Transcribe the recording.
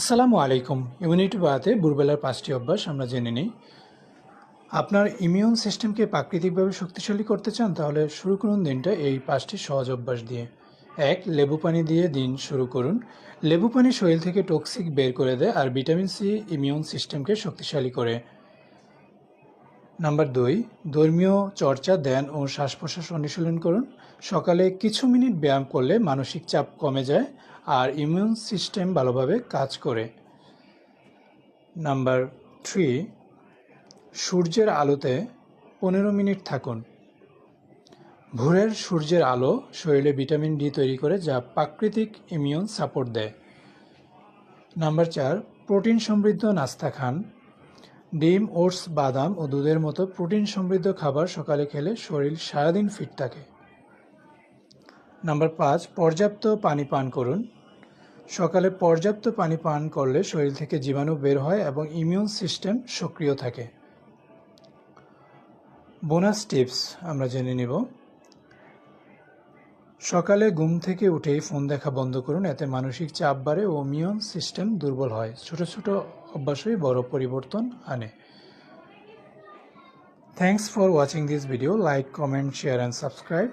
আসসালামু আলাইকুম। ইমিউনিটি বাড়াতে ভোরবেলার পাঁচটি অভ্যাস আমরা জেনে নিই। আপনার ইমিউন সিস্টেমকে প্রাকৃতিকভাবে শক্তিশালী করতে চান, তাহলে শুরু করুন দিনটা এই পাঁচটি সহজ অভ্যাস দিয়ে। এক, লেবু পানি দিয়ে দিন শুরু করুন। লেবু পানি শরীর থেকে টক্সিক বের করে দেয় আর ভিটামিন সি ইমিউন সিস্টেমকে শক্তিশালী করে। নাম্বার দুই, ধর্মীয় চর্চা, ধ্যান ও শ্বাস প্রশ্বাস অনুশীলন করুন। সকালে কিছু মিনিট ব্যায়াম করলে মানসিক চাপ কমে যায় আর ইমিউন সিস্টেম ভালোভাবে কাজ করে। নাম্বার থ্রি সূর্যের আলোতে পনেরো মিনিট থাকুন। ভোরের সূর্যের আলো শরীরে ভিটামিন ডি তৈরি করে যা প্রাকৃতিক ইমিউন সাপোর্ট দেয়। নাম্বার চার, প্রোটিন সমৃদ্ধ নাস্তা খান। ডিম, ওটস, বাদাম ও দুধের মতো প্রোটিন সমৃদ্ধ খাবার সকালে খেলে শরীর সারাদিন ফিট থাকে। নাম্বার পাঁচ, পর্যাপ্ত পানি পান করুন। সকালে পর্যাপ্ত পানি পান করলে শরীর থেকে জীবাণু বের হয় এবং ইমিউন সিস্টেম সক্রিয় থাকে। বোনাস টিপস আমরা জেনে নিব। সকালে ঘুম থেকে উঠে ফোন দেখা বন্ধ করুন, এতে মানসিক চাপ বাড়ে ও ইমিউন সিস্টেম দুর্বল হয়। ছোট ছোট অভ্যাসই বড় পরিবর্তন আনে। Thanks for watching this video like comment share and subscribe